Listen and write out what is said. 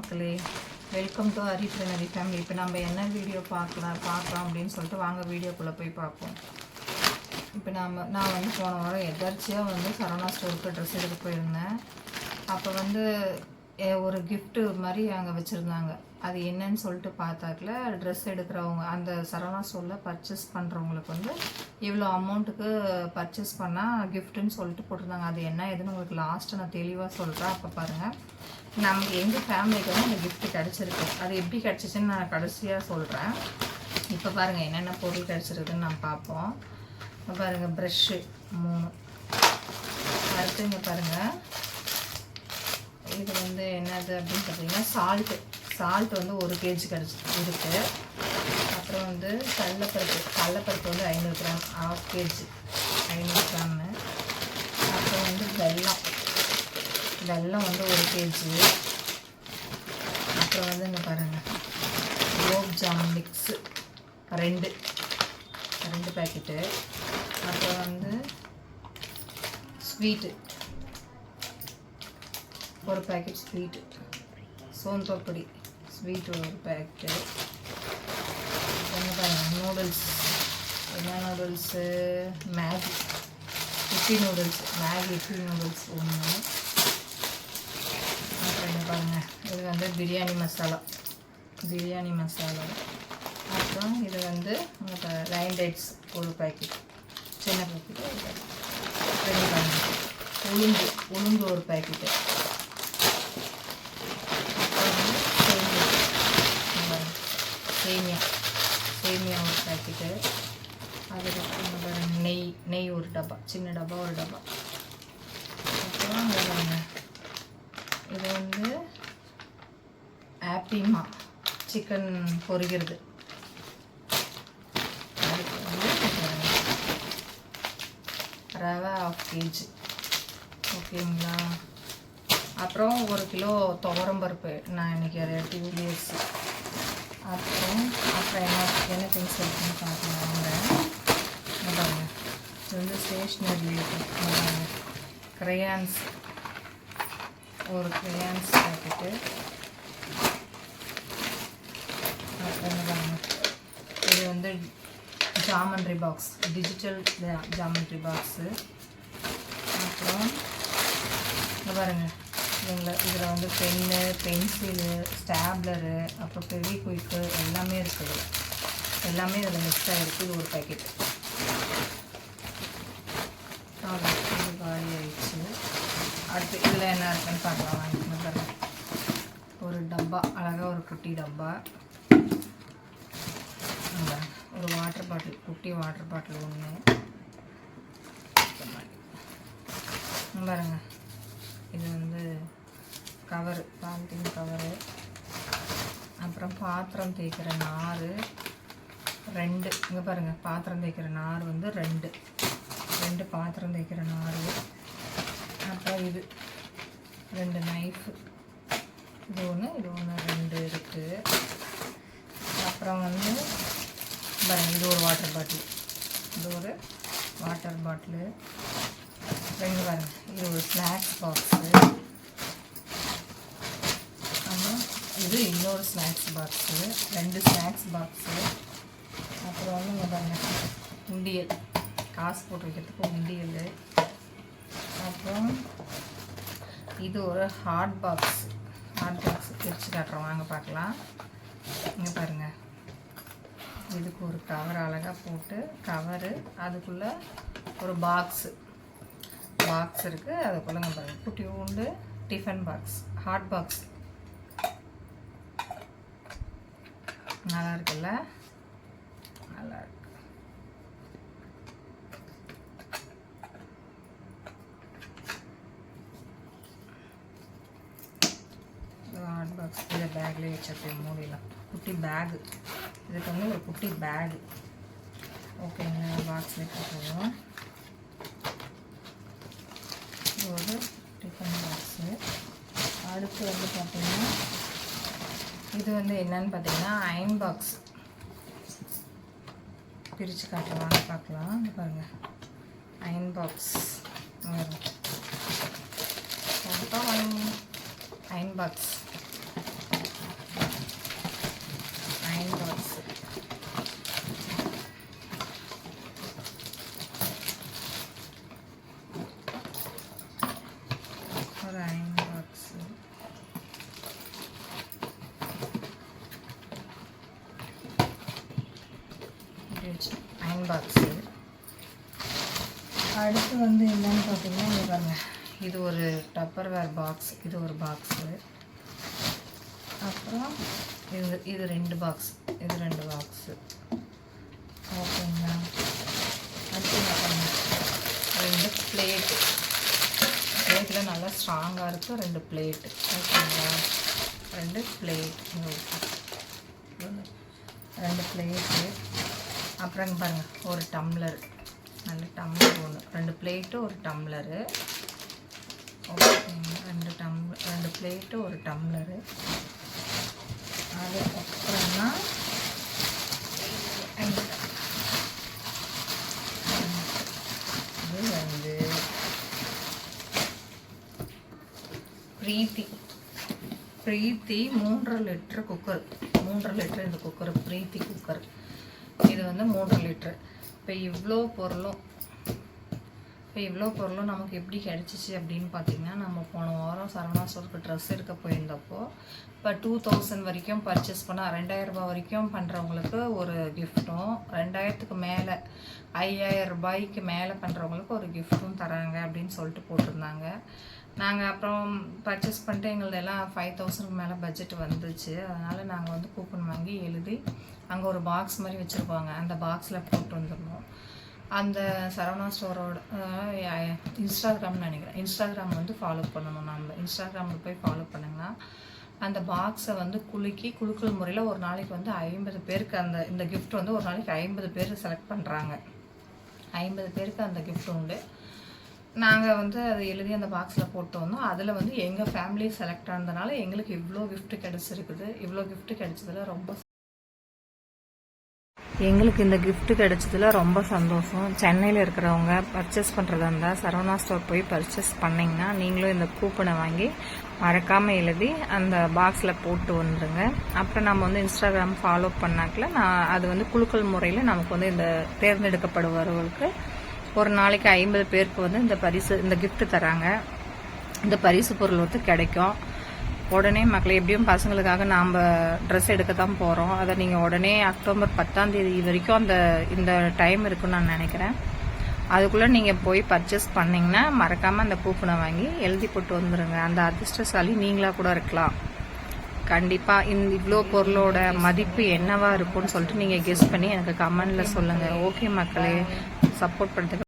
மக்களே welcome to ஹரிப்ரணவி family இப்போ நம்ம என்ன வீடியோ பார்க்கலாம் பார்க்கலாம் அப்படின்னு சொல்லிட்டு வாங்க வீடியோக்குள்ளே போய் பார்ப்போம். இப்போ நம்ம நான் வந்து போன வாரம் எதர்ச்சியாக வந்து சரவணா ஸ்டோருக்கு ட்ரெஸ் எடுக்க போயிருந்தேன். அப்போ வந்து ஒரு கிஃப்ட்டு மாதிரி அங்கே வச்சுருந்தாங்க. அது என்னன்னு சொல்லிட்டு பார்த்தாக்கல. ட்ரெஸ் எடுக்கிறவங்க அந்த சரவணா ஸ்டோரில் பர்ச்சேஸ் பண்ணுறவங்களுக்கு வந்து இவ்வளோ அமௌண்ட்டுக்கு பர்ச்சேஸ் பண்ணால் கிஃப்ட்டுன்னு சொல்லிட்டு போட்டிருந்தாங்க. அது என்ன ஏதுன்னு உங்களுக்கு லாஸ்ட்டு நான் தெளிவாக சொல்கிறேன் அப்போ பாருங்கள் நமக்கு எங்கள் ஃபேமிலிக்கு வந்து அந்த கிஃப்ட் கிடச்சிருக்கு. அது எப்படி கிடச்சிச்சின்னு நான் கடைசியாக சொல்கிறேன் இப்போ பாருங்கள் என்னென்ன பொருள் கிடச்சிருக்குன்னு நம்ம பார்ப்போம். இப்போ பாருங்கள் ப்ரெஷ்ஷு மூணு. அடுத்து இங்கே பாருங்கள் இது வந்து என்னது அப்படின்னு பார்த்தீங்கன்னா சால்ட்டு சால்ட் வந்து ஒரு கேஜி கிடச்சி இருக்குது அப்புறம் வந்து கடலப்பருப்பு கடலப்பருப்பு வந்து ஐநூறு கிராம் ஹாஃப் கேஜி ஐநூறு கிராமு. அப்புறம் வந்து வெல்லம். வெல்லம் வந்து ஒரு கேஜி அப்புறம் வந்து இங்கே பாருங்கள் குலோப் மிக்ஸு ரெண்டு. ரெண்டு பேக்கெட்டு அப்புறம் வந்து ஸ்வீட்டு ஒரு பேக்கெட் ஸ்வீட்டு சோன்பப்பொடி ஸ்வீட் ஒரு பேக்கெட்டு என்ன நூடுல்ஸ் என்ன noodles Maggi idli noodles Maggi idli noodles ஒன்று அப்புறம் என்ன பாருங்கள் இது வந்து பிரியாணி மசாலா. பிரியாணி மசாலா. அப்புறம் இது வந்து லைன் டேட்ஸ் ஒரு பேக்கெட் சின்ன பேக்கெட்டு ரெண்டு பாருங்க. உளுந்து உளுந்து ஒரு பேக்கெட்டு சேமியா. சேமியா ஒரு பேக்கெட்டு அதுக்கப்புறம் பாருங்க, நெய் நெய் ஒரு டப்பா சின்ன டப்பா ஒரு டப்பா. அப்புறம் பாருங்க, இது வந்து ஆப்பிமா சிக்கன் பொரிக்கிறது. அதுக்கு வந்து ரவை ஆஃப் கேஜி ஓகேங்களா அப்புறம் ஒரு கிலோ துவரம்பருப்பு நான் இன்னைக்கு அதை எடுத்து யூபிஎஸ் என்ன இருக்குன்னு பார்க்கலாம் வாங்க இது வந்து ஸ்டேஷ்னரி க்ரையான்ஸ் ஒரு க்ரையான்ஸ் பேக்கெட்டு அப்புறம் இங்க இது வந்து geometry box digital geometry box அப்புறம் இங்க பாருங்க. இதில் இதில் வந்து பென்னு பென்சிலு ஸ்டாப்லரு அப்புறம் பெரிய குயிக்கு எல்லாமே இருக்குது. எல்லாமே இதில் மிக்ஸ் ஆகிருக்கு இது ஒரு பேக்கெட் இது காலி ஆயிடுச்சு. அடுத்து இதில் என்ன இருக்குன்னு பார்க்கலாம். வாங்கிக்கணும் ஒரு டப்பா அழகாக ஒரு குட்டி டப்பா. ஒரு வாட்டர் பாட்டில் குட்டி வாட்டர் பாட்டில் ஒன்று பாருங்க. இது வந்து கவரு பாலித்தீன் கவரு அப்புறம் பாத்திரம் தேய்க்கிற நார் ரெண்டு. இங்கே பாருங்கள் பாத்திரம் தேய்க்கிற நார் வந்து ரெண்டு. ரெண்டு பாத்திரம் தேய்க்கிற நார் அப்புறம் இது. ரெண்டு நைஃபு இது ஒன்று இது ஒன்று ரெண்டு இருக்குது அப்புறம் வந்து பாருங்கள் இது ஒரு வாட்டர் பாட்டில் இது ஒரு வாட்டர் பாட்டிலு ரெண்டு பாருங்க இது ஒரு ஸ்நாக்ஸ் பாக்ஸு அப்புறம் இது இன்னொரு ஸ்நாக்ஸ் பாக்ஸு ரெண்டு ஸ்நாக்ஸ் பாக்ஸு அப்புறம் வந்து இங்கே உண்டியல் காசு போட்டு வைக்கிறதுக்கு உண்டியல் அப்புறம் இது ஒரு ஹாட் பாக்ஸ் ஹாட் பாக்ஸ் பிரித்து காட்டுறோம் வாங்க பார்க்கலாம். இங்கே பாருங்கள் இதுக்கு ஒரு கவர் அழகாக போட்டு கவரு அதுக்குள்ளே ஒரு பாக்ஸு பாக்ஸ் இருக்குது அதுக்குள்ளே நம்ம குட்டி உண்டு டிஃபன் பாக்ஸ் ஹாட் பாக்ஸ் நல்லா இருக்குல்ல? நல்லா இருக்கு ஹாட் பாக்ஸ் இதை பேக்லேயே வச்சிருப்பேன் மூடிலாம் குட்டி பேகு இதுக்கு வந்து ஒரு குட்டி பேகு ஓகேங்க பாக்ஸில் போட்டுருவோம் இது ஒரு டிஃபன் பாக்ஸு அடுத்து வந்து பார்த்தீங்கன்னா இது வந்து என்னன்னு பார்த்தீங்கன்னா அயன் பாக்ஸ் பிரித்து காட்டுவாங்க பார்க்கலாம். இங்க பாருங்கள் iron box iron box box அடுத்து வந்து என்னன்னு பார்த்தீங்கன்னா இங்கே பாருங்கள் இது ஒரு டப்பர் வேர் பாக்ஸ் இது ஒரு பாக்ஸு அப்புறம் இது இது ரெண்டு பாக்ஸ் இது ரெண்டு பாக்ஸு ஓகேங்களா? அடுத்து என்ன ரெண்டு பிளேட்டு பிளேட்டில் நல்லா ஸ்ட்ராங்காக இருக்குது ரெண்டு பிளேட்டு ஓகேங்களா? ரெண்டு பிளேட் ரெண்டு பிளேட்டு அப்புறம் பாருங்கள் ஒரு டம்ளர் நல்ல டம்ளர் ஒன்று ரெண்டு பிளேட்டு ஒரு டம்ளரு ஓகேங்க ரெண்டு டம்ளர் ரெண்டு பிளேட்டு ஒரு டம்ளரு அதுக்கப்புறமா இது வந்து பிரீத்தி. பிரீத்தி மூன்றரை லிட்டர் குக்கர். மூன்றரை லிட்டர் இந்த குக்கர் பிரீத்தி குக்கர். இது வந்து மூன்று லிட்டர். இப்போ இவ்வளோ பொருளும் இப்போ இவ்வளோ பொருளும் நமக்கு எப்படி கிடச்சிச்சு அப்படின்னு பார்த்தீங்கன்னா நம்ம போன வாரம் சரவணா ஸ்டோருக்கு ட்ரெஸ் எடுக்க போயிருந்தப்போ இப்போ டூ தௌசண்ட் வரைக்கும் பர்ச்சேஸ் பண்ணால் ரெண்டாயிரம் ரூபாய் வரைக்கும் பண்ணுறவங்களுக்கு ஒரு கிஃப்ட்டும் ரெண்டாயிரத்துக்கு மேலே ஐயாயிரம் ரூபாய்க்கு மேலே பண்ணுறவங்களுக்கு ஒரு கிஃப்ட்டும் தராங்க அப்படின்னு சொல்லிட்டு போட்டிருந்தாங்க. நாங்கள் அப்புறம் பர்ச்சேஸ் பண்ணிட்டு எங்களுது எல்லாம் ஃபைவ் தௌசண்ட்க்கு மேலே பட்ஜெட் வந்துச்சு. அதனால் நாங்கள் வந்து கூப்பன் வாங்கி எழுதி அங்கே ஒரு பாக்ஸ் மாதிரி வச்சுருப்பாங்க அந்த பாக்ஸில் போட்டு வந்துடணும் அந்த சரவணா ஸ்டோரோட இன்ஸ்டாகிராம்னு நினைக்கிறேன். இன்ஸ்டாகிராம் வந்து ஃபாலோ பண்ணணும் நம்ம இன்ஸ்டாகிராமில் போய் ஃபாலோ பண்ணுங்கன்னா அந்த பாக்ஸை வந்து குலுக்கி குலுக்கல் முறையில் ஒரு நாளைக்கு வந்து ஐம்பது பேருக்கு அந்த இந்த கிஃப்ட் வந்து ஒரு நாளைக்கு ஐம்பது பேர் செலக்ட் பண்ணுறாங்க ஐம்பது பேருக்கு அந்த கிஃப்ட் உண்டு. நாங்கள் வந்து அதை எழுதி அந்த பாக்ஸில் போட்டு வந்தோம். அதில் வந்து எங்கள் ஃபேமிலி செலக்ட் ஆனதுனால எங்களுக்கு இவ்வளோ கிஃப்ட் கிடச்சிருக்குது. இவ்வளோ கிஃப்ட் கிடச்சதில் ரொம்ப எங்களுக்கு இந்த கிஃப்ட் கிடைச்சதுல ரொம்ப சந்தோஷம். சென்னையில் இருக்கிறவங்க பர்ச்சேஸ் பண்ணுறதா இருந்தால் சரவணா ஸ்டோர் போய் பர்ச்சேஸ் பண்ணிங்கன்னா நீங்களும் இந்த கூப்பனை வாங்கி மறக்காமல் எழுதி அந்த பாக்ஸில் போட்டு வந்துடுங்க அப்புறம் நம்ம வந்து இன்ஸ்டாகிராம் ஃபாலோ பண்ணாக்கில் நான் அது வந்து குலுக்கல் முறையில் நமக்கு வந்து இந்த தேர்ந்தெடுக்கப்படுபவர்களுக்கு ஒரு நாளைக்கு ஐம்பது பேருக்கு வந்து இந்த பரிசு இந்த கிஃப்ட் தராங்க. இந்த பரிசு பொருள் வந்து கிடைக்கும். உடனே மக்களை எப்படியும் பசங்களுக்காக நாம் ட்ரெஸ் எடுக்க தான் போகிறோம் அதை நீங்கள் உடனே அக்டோபர் பத்தாம் தேதி வரைக்கும் அந்த இந்த டைம் இருக்குன்னு நான் நினைக்கிறேன். அதுக்குள்ளே நீங்கள் போய் பர்ச்சேஸ் பண்ணிங்கன்னா மறக்காமல் அந்த கூப்பனை வாங்கி எழுதி போட்டு வந்துடுங்க அந்த அதிர்ஷ்டசாலி நீங்களாக கூட இருக்கலாம். கண்டிப்பாக இந் இவ்வளோ பொருளோட மதிப்பு என்னவா இருக்கும்னு சொல்லிட்டு நீங்கள் கெஸ் பண்ணி எனக்கு கமெண்டில் சொல்லுங்கள் ஓகே மக்களே சப்போர்ட் பண்ணுறதுக்கு